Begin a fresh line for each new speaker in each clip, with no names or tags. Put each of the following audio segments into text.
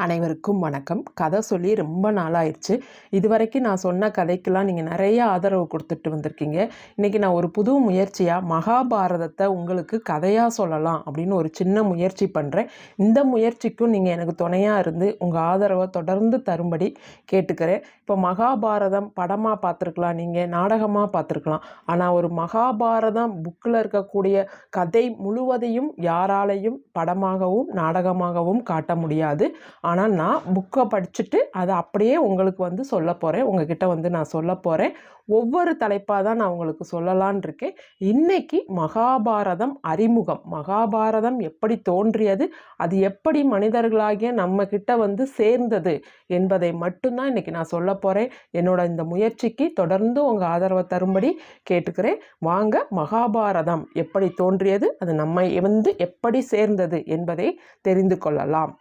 அனைவருக்கும் வணக்கம். கதை சொல்லி ரொம்ப நாளாயிடுச்சு. இது வரைக்கும் நான் சொன்ன கதைக்கெல்லாம் நீங்கள் நிறைய ஆதரவு கொடுத்துட்டு வந்திருக்கீங்க. இன்றைக்கி நான் ஒரு புது முயற்சியாக மகாபாரதத்தை உங்களுக்கு கதையாக சொல்லலாம் அப்படின்னு ஒரு சின்ன முயற்சி பண்ணுறேன் இந்த முயற்சிக்கும் நீங்கள் எனக்கு துணையாக இருந்து உங்கள் ஆதரவை தொடர்ந்து தரும்படி கேட்டுக்கிறேன். இப்போ மகாபாரதம் படமாக பார்த்துருக்கலாம் நீங்கள் நாடகமாக பார்த்துருக்கலாம். ஆனால் ஒரு மகாபாரதம் புக்கில் இருக்கக்கூடிய கதை முழுவதையும் யாராலையும் படமாகவும் நாடகமாகவும் காட்ட முடியாது. ஆனால் நான் புக்கை படிச்சுட்டு அதை அப்படியே உங்களுக்கு வந்து சொல்ல போகிறேன் உங்ககிட்ட வந்து நான் சொல்ல போகிறேன் ஒவ்வொரு தலைப்பாக தான் நான் உங்களுக்கு சொல்லலான் இருக்கேன். இன்னைக்கு மகாபாரதம் அறிமுகம். மகாபாரதம் எப்படி தோன்றியது? அது எப்படி மனிதர்களாகிய நம்ம கிட்ட வந்து சேர்ந்தது என்பதை மட்டும்தான் இன்னைக்கு நான் சொல்ல போகிறேன் என்னோட இந்த முயற்சிக்கு தொடர்ந்து உங்கள் ஆதரவை தரும்படி கேட்டுக்கிறேன். வாங்க மகாபாரதம் எப்படி தோன்றியது? அது நம்மை வந்து எப்படி சேர்ந்தது என்பதை தெரிந்து கொள்ளலாம்.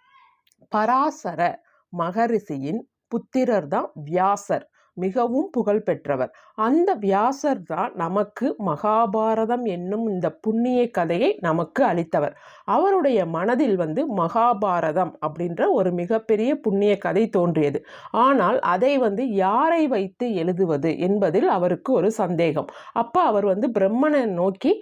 பராசர மகரிஷியின் புத்திரர் தான் வியாசர். மிகவும் புகழ் பெற்றவர் அந்த வியாசர் தான் நமக்கு மகாபாரதம் என்னும் இந்த புண்ணிய கதையை நமக்கு அளித்தவர். அவருடைய மனதில் வந்து மகாபாரதம் அப்படின்ற ஒரு மிகப்பெரிய புண்ணிய கதை தோன்றியது. ஆனால் அதை வந்து யாரை வைத்து எழுதுவது என்பதில் அவருக்கு ஒரு சந்தேகம். அப்போ அவர் வந்து பிரம்மனை நோக்கி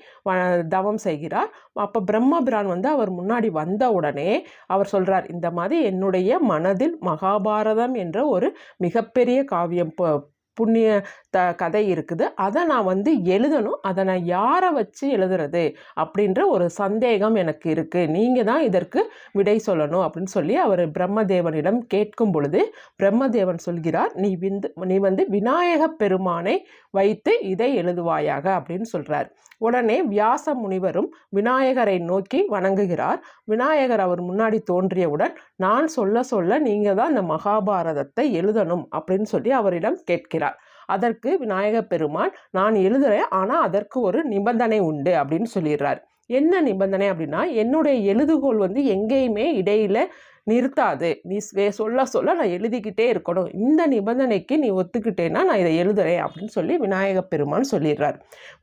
தவம் செய்கிறார். அப்போ பிரம்மபிரான் வந்து அவர் முன்னாடி வந்த உடனே அவர் சொல்கிறார் இந்த மாதிரி என்னுடைய மனதில் மகாபாரதம் என்ற ஒரு மிகப்பெரிய காவியம் a புண்ணிய த கதை இருக்குது. அதை நான் வந்து எழுதணும். அதை நான் யாரை வச்சு எழுதுறது அப்படின்ற ஒரு சந்தேகம் எனக்கு இருக்குது நீங்கள் தான் இதற்கு விடை சொல்லணும் அப்படின்னு சொல்லி அவர் பிரம்மதேவனிடம் கேட்கும் பொழுது பிரம்மதேவன் சொல்கிறார் நீ விந்து நீ வந்து விநாயக பெருமானை வைத்து இதை எழுதுவாயாக அப்படின்னு சொல்கிறார் உடனே வியாச முனிவரும் விநாயகரை நோக்கி வணங்குகிறார். விநாயகர் அவர் முன்னாடி தோன்றியவுடன் நான் சொல்ல சொல்ல நீங்கள் தான் இந்த மகாபாரதத்தை எழுதணும் அப்படின்னு சொல்லி அவரிடம் கேட்கிறார். அதற்கு விநாயக பெருமான் நான் எழுதுகிறேன் ஆனால் அதற்கு ஒரு நிபந்தனை உண்டு அப்படின்னு சொல்லிடுறார். என்ன நிபந்தனை அப்படின்னா என்னுடைய எழுதுகோள் வந்து எங்கேயுமே இடையில நிறுத்தாது. நீ சொல்ல சொல்ல நான் எழுதிக்கிட்டே இருக்கணும். இந்த நிபந்தனைக்கு நீ ஒத்துக்கிட்டேன்னா நான் இதை எழுதுறேன் அப்படின்னு சொல்லி விநாயக பெருமான் சொல்லிடுறார்.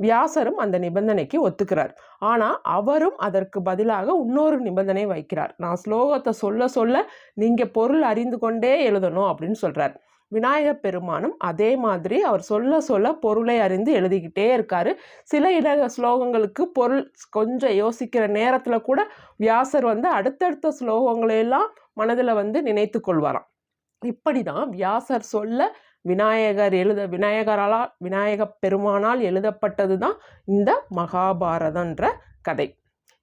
வியாசரும் அந்த நிபந்தனைக்கு ஒத்துக்கிறார். ஆனால் அவரும் அதற்கு பதிலாக இன்னொரு நிபந்தனை வைக்கிறார். நான் ஸ்லோகத்தை சொல்ல சொல்ல நீங்கள் பொருள் அறிந்து கொண்டே எழுதணும் அப்படின்னு சொல்கிறார் விநாயகப் பெருமானும் அதே மாதிரி அவர் சொல்ல சொல்ல பொருளை அறிந்து எழுதிக்கிட்டே இருக்காரு. சில இட ஸ்லோகங்களுக்கு பொருள் கொஞ்சம் யோசிக்கிற நேரத்தில் கூட வியாசர் வந்து அடுத்தடுத்த ஸ்லோகங்களையெல்லாம் மனதில் வந்து நினைத்து கொள்வாராம். இப்படி தான் வியாசர் சொல்ல விநாயகர் எழுத விநாயகரால் விநாயகப் பெருமானால் எழுதப்பட்டது தான் இந்த மகாபாரதன்ற கதை.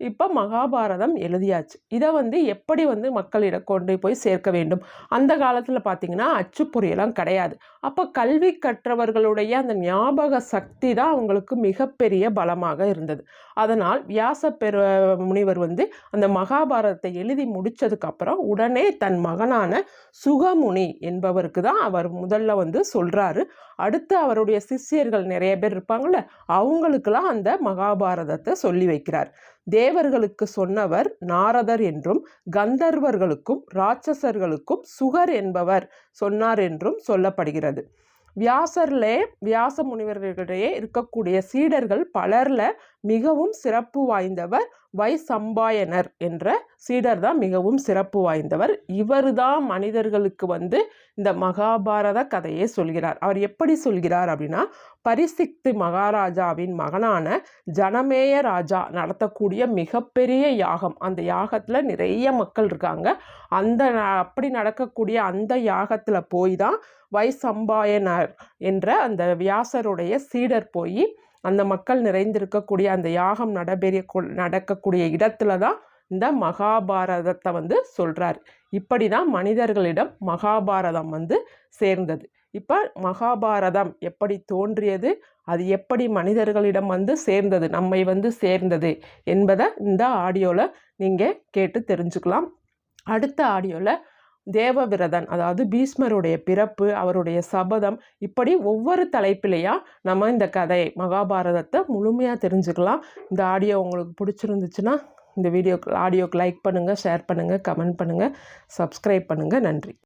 இப்போ மகாபாரதம் எழுதியாச்சு. இதை வந்து எப்படி வந்து மக்களிடம் கொண்டு போய் சேர்க்க வேண்டும்? அந்த காலத்தில் பார்த்திங்கன்னா அச்சுப்பொறியெல்லாம் கிடையாது. அப்போ கல்வி கற்றவர்களுடைய அந்த ஞாபக சக்தி தான் அவங்களுக்கு மிகப்பெரிய பலமாக இருந்தது. அதனால் வியாச பெரு முனிவர் வந்து அந்த மகாபாரதத்தை எழுதி முடித்ததுக்கப்புறம் உடனே தன் மகனான சுகமுனி என்பவருக்கு தான் அவர் முதல்ல வந்து சொல்கிறாரு அடுத்து அவருடைய சிஷ்யர்கள் நிறைய பேர் இருப்பாங்கள்ல அவங்களுக்கெல்லாம் அந்த மகாபாரதத்தை சொல்லி வைக்கிறார். தேவர்களுக்கு சொன்னவர் நாரதர் என்றும் கந்தர்வர்களுக்கும் ராட்சசர்களுக்கும் சுகர் என்பவர் சொன்னார் என்றும் சொல்லப்படுகிறது. வியாசர்லே வியாச முனிவர்களிடையே இருக்கக்கூடிய சீடர்கள் பலரில் மிகவும் சிறப்பு வாய்ந்தவர் வை சம்பாயனர் என்ற சீடர் தான் மிகவும் சிறப்பு வாய்ந்தவர். இவர் தான் மனிதர்களுக்கு வந்து இந்த மகாபாரத கதையை சொல்கிறார். அவர் எப்படி சொல்கிறார் அப்படின்னா பரிசிக்து மகாராஜாவின் மகனான ஜனமேய ராஜா நடத்தக்கூடிய மிகப்பெரிய யாகம். அந்த யாகத்தில் நிறைய மக்கள் இருக்காங்க. அந்த அப்படி நடக்கக்கூடிய அந்த யாகத்தில் போய் தான் வைசம்பாயனர் என்ற அந்த வியாசருடைய சீடர் போய் அந்த மக்கள் நிறைந்திருக்கக்கூடிய அந்த யாகம் நடைபெறிய நடக்கக்கூடிய இடத்துல தான் இந்த மகாபாரதத்தை வந்து சொல்கிறார் இப்படி தான் மனிதர்களிடம் மகாபாரதம் வந்து சேர்ந்தது. இப்போ மகாபாரதம் எப்படி தோன்றியது? அது எப்படி மனிதர்களிடம் வந்து சேர்ந்தது? நம்மை வந்து சேர்ந்தது என்பதை இந்த ஆடியோவில் நீங்கள் கேட்டு தெரிஞ்சுக்கலாம். அடுத்த ஆடியோவில் தேவவிரதன் அதாவது பீஷ்மருடைய பிறப்பு அவருடைய சபதம் இப்படி ஒவ்வொரு தலைப்பிலையா நம்ம இந்த கதை மகாபாரதத்தை முழுமையாக தெரிஞ்சுக்கலாம். இந்த ஆடியோ உங்களுக்கு பிடிச்சிருந்துச்சுன்னா இந்த வீடியோக்கு ஆடியோக்கு லைக் பண்ணுங்கள் ஷேர் பண்ணுங்கள் கமெண்ட் பண்ணுங்கள் சப்ஸ்கிரைப் பண்ணுங்கள் நன்றி.